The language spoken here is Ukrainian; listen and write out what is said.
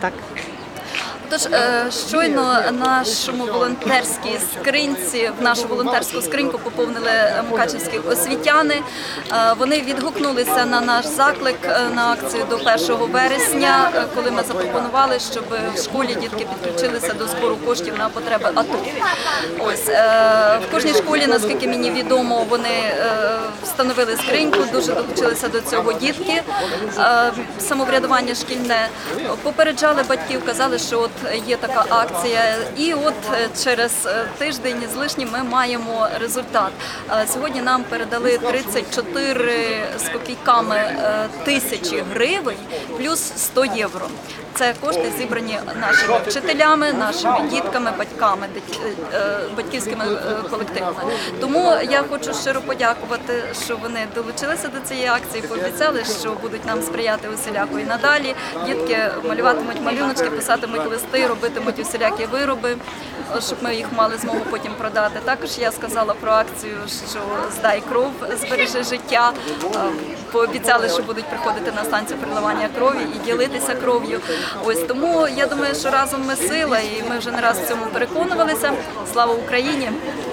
Так. Тож е, щойно нашому волонтерській скринці, в нашу волонтерську скриньку поповнили мукачівські освітяни. Е, Вони відгукнулися на наш заклик е, на акцію до 1 вересня, коли ми запропонували, щоб в школі дітки підключилися до збору коштів на потреби АТО. Ось в кожній школі, наскільки мені відомо, вони е, встановили скриньку, дуже долучилися до цього дітки. Е, Самоврядування шкільне попереджали батьків, казали, що от є така акція, і от е, через тиждень з лишнім ми маємо результат. Сьогодні нам передали 34 з копійками тисячі гривень плюс 100 євро. Це кошти зібрані нашими вчителями, нашими дітками, батьками, батьківськими колективами. Тому я хочу щиро подякувати, що вони долучилися до цієї акції, пообіцяли, що будуть нам сприяти усіляко і надалі. Дітки малюватимуть малюночки, писатимуть листи, робитимуть усілякі вироби, щоб ми їх мали змогу потім продати. Також я сказала про акцію, що здай кров, збережи життя. Е, Пообіцяли, що будуть приходити на станцію переливання крові і ділитися кров'ю. Ось тому я думаю, що разом ми сила, і ми вже не раз в цьому переконувалися. Слава Україні!